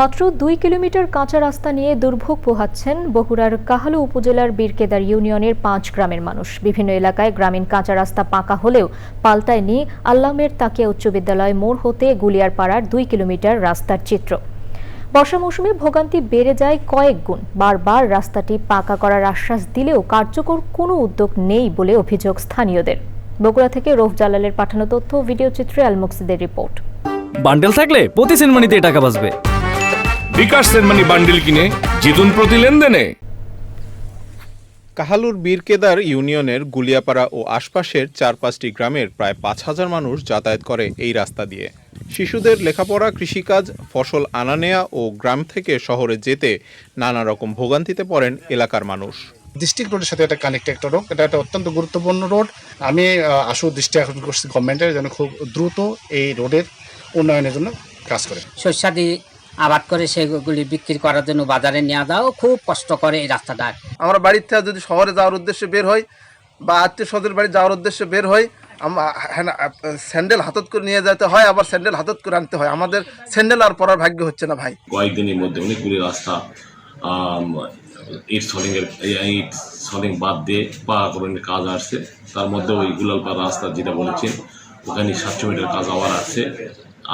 মাত্র দুই কিলোমিটার কাঁচা রাস্তা নিয়ে দুর্ভোগ পোহাচ্ছেন বগুড়ার কাহালু উপজেলার বীরকেদার ইউনিয়নের পাঁচ গ্রামের মানুষ। বিভিন্ন এলাকায় গ্রামীণ কাঁচা রাস্তা পাকা হলেও পাল্টায়নি আল্লামের তাকিয়া উচ্চ বিদ্যালয় মোড় হতে গুলিয়ারপাড়ার দুই কিলোমিটার রাস্তার চিত্র। বর্ষা মৌসুমে ভোগান্তি বেড়ে যায় কয়েক গুণ। বারবার রাস্তাটি পাকা করার আশ্বাস দিলেও কার্যকর কোনো উদ্যোগ নেই বলে অভিযোগ স্থানীয়দের। বগুড়া থেকে রোফ জালালের পাঠানো তথ্য, ভিডিও চিত্রে আলমুকসিদের রিপোর্ট। বান্ডেল থাকলে প্রতি সেনমানিতে টাকা বাঁচবে। বিকাশ সেনমানি বান্ডিল কিনে জিতুন প্রতি লেনদেনে। কাহালুর বীরকেদার ইউনিয়নের গুলিয়াপাড়া ও আশপাশের চার পাঁচটি গ্রামের প্রায় পাঁচ হাজার মানুষ যাতায়াত করে এই রাস্তা দিয়ে। শিশুদের লেখাপড়া কৃষিকাজ ফসল আনা নেয়া ও গ্রাম থেকে শহরে যেতে নানা রকম ভোগান্তিতে পড়েন এলাকার মানুষ। ডিস্ট্রিক্ট রোডের সাথে একটা কানেক্ট একটা রোড এটা একটা অত্যন্ত গুরুত্বপূর্ণ রোড আমি আশু দৃষ্টি আকর্ষণ করছি গভর্নমেন্টের যেন খুব দ্রুত এই রোডের উন্নয়নের জন্য কাজ করে। শস্যাদি আবাদ করে সেগুলি বিক্রি করার জন্য বাজারে নিয়ে যাও। খুব কষ্ট করে এই রাস্তাটা। আমরা বাড়ির থেকে যদি শহরে যাওয়ার উদ্দেশ্যে বের হই বা আত্মীয় স্বজনের বাড়ি যাওয়ার উদ্দেশ্যে বের হই আমরা হ্যাঁ, স্যান্ডেল হাতত করে নিয়ে যেতে হয় আবার স্যান্ডেল হাতত করে আনতে হয়। আমাদের স্যান্ডেল আর পরার ভাগ্য হচ্ছে না ভাই। কয়েকদিনের মধ্যে অনেকগুলি রাস্তা ইট সলিং এর ইট সলিং বাদ দিয়ে পাকাকরণের কাজ আসছে। তার মধ্যে ওই গুলালপাড় রাস্তা যেটা বলেছেন ওখানে সাতশো মিটার কাজ আবার আছে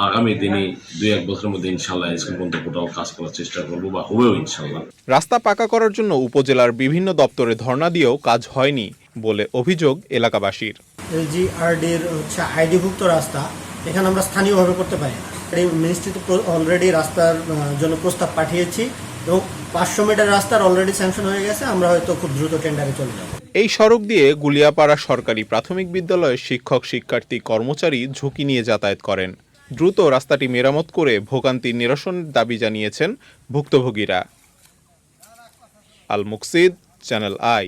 আগামী দিনে দুই এক বছরের মধ্যে ইনশাল্লাহ স্কুল পর্যন্ত কোথাও কাজ করার চেষ্টা করব বা হবেও ইনশাল্লাহ। রাস্তা পাকা করার জন্য উপজেলার বিভিন্ন দপ্তরে ধর্ণা দিয়েও কাজ হয়নি বলে অভিযোগ এলাকাবাসীর। এলজি আরডির হচ্ছে আইডিভুক্ত রাস্তা এখানে আমরা স্থানীয়ভাবে করতে পারি। এই মিনিস্ট্রিতে অলরেডি রাস্তার জন্য প্রস্তাব পাঠিয়েছি এবং পাঁচশো মিটার রাস্তার অলরেডি স্যাংশন হয়ে গেছে আমরা হয়তো খুব দ্রুত টেন্ডারে চলে যাব। এই সড়ক দিয়ে গুলিয়াপাড়া সরকারি প্রাথমিক বিদ্যালয়ের শিক্ষক শিক্ষার্থী কর্মচারী ঝুঁকি নিয়ে যাতায়াত করেন। দ্রুত রাস্তাটি মেরামত করে ভোগান্তি নিরসনের দাবি জানিয়েছেন ভুক্তভোগীরা। আল মুকসিদ চ্যানেল আই